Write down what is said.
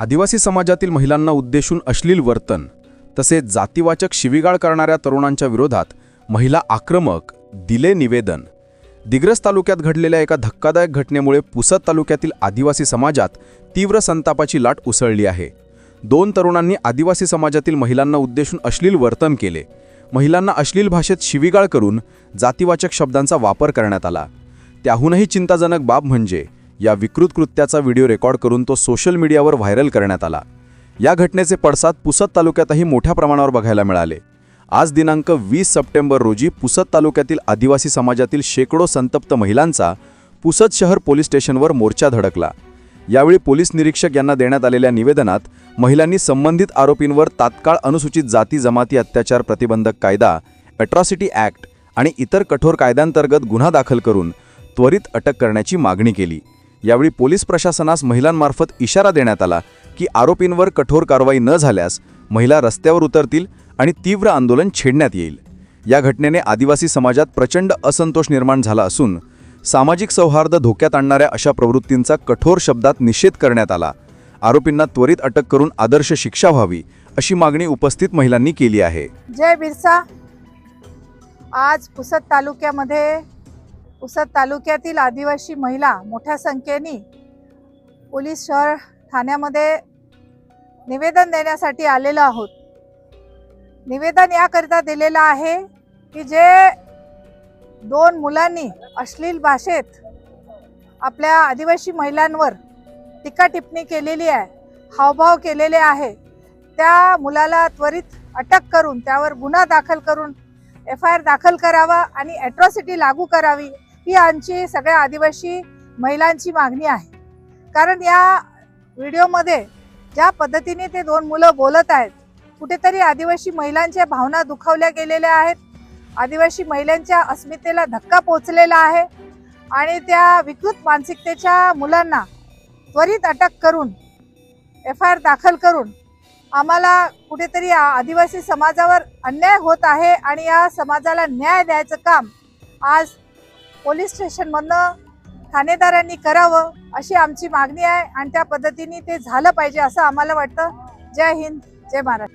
आदिवासी समाजातील महिलांना उद्देशून अश्लील वर्तन तसेच जातीवाचक शिवीगाळ करणाऱ्या तरुणांच्या विरोधात महिला आक्रमक दिले निवेदन. दिग्रस तालुक्यात घडलेल्या एका धक्कादायक घटनेमुळे पुसद तालुक्यातील आदिवासी समाजात तीव्र संतापाची लाट उसळली आहे. दोन तरुणांनी आदिवासी समाजातील महिलांना उद्देशून अश्लील वर्तन केले. महिलांना अश्लील भाषेत शिवीगाळ करून जातीवाचक शब्दांचा वापर करण्यात आला. त्याहूनही चिंताजनक बाब म्हणजे या विकृत कृत्याचा व्हिडिओ रेकॉर्ड करून तो सोशल मीडियावर व्हायरल करण्यात आला. या घटनेचे पडसाद पुसद तालुक्यातही मोठ्या प्रमाणावर बघायला मिळाले. आज दिनांक वीस सप्टेंबर रोजी पुसद तालुक्यातील आदिवासी समाजातील शेकडो संतप्त महिलांचा पुसद शहर पोलीस स्टेशनवर मोर्चा धडकला. यावेळी पोलीस निरीक्षक यांना देण्यात आलेल्या निवेदनात महिलांनी संबंधित आरोपींवर तात्काळ अनुसूचित जाती जमाती अत्याचार प्रतिबंधक कायदा अट्रॉसिटी ॲक्ट आणि इतर कठोर कायद्यांतर्गत गुन्हा दाखल करून त्वरित अटक करण्याची मागणी केली. यावेळी पोलीस प्रशासनास महिलांमार्फत इशारा देण्यात आला की आरोपींवर कठोर कारवाई न झाल्यास महिला रस्त्यावर उतरतील आणि तीव्र आंदोलन छेडण्यात येईल. या घटनेने आदिवासी समाजात प्रचंड असंतोष निर्माण झाला असून सामाजिक सौहार्द धोक्यात आणणाऱ्या अशा प्रवृत्तींचा कठोर शब्दात निषेध करण्यात आला. आरोपींना त्वरित अटक करून आदर्श शिक्षा व्हावी अशी मागणी उपस्थित महिलांनी केली आहे. जय बिरसा. आज पुसद तालुक्यामध्ये उसद तालुक्यातील आदिवासी महिला मोठ्या संख्येने पोलीस शहर ठाण्यामध्ये निवेदन देण्यासाठी आलेलो आहोत. निवेदन याकरिता दिलेलं आहे की जे दोन मुलांनी अश्लील भाषेत आपल्या आदिवासी महिलांवर टीका टिप्पणी केलेली आहे हावभाव केलेले आहे त्या मुलाला त्वरित अटक करून त्यावर गुन्हा दाखल करून एफ आय आर दाखल करावा आणि ॲट्रॉसिटी लागू करावी. ही आमची सगळ्या आदिवासी महिलांची मागणी आहे. कारण या व्हिडिओमध्ये ज्या पद्धतीने ते दोन मुलं बोलत आहेत कुठेतरी आदिवासी महिलांच्या भावना दुखावल्या गेलेल्या आहेत. आदिवासी महिलांच्या अस्मितेला धक्का पोचलेला आहे आणि त्या विकृत मानसिकतेच्या मुलांना त्वरित अटक करून एफ आय आर दाखल करून आम्हाला कुठेतरी आ- आदिवासी समाजावर अन्याय होत आहे आणि या समाजाला न्याय द्यायचं काम आज पोलीस स्टेशनमधनं ठाणेदारांनी करावं अशी आमची मागणी आहे आणि त्या पद्धतीने ते झालं पाहिजे असं आम्हाला वाटतं. जय हिंद जय महाराष्ट्र.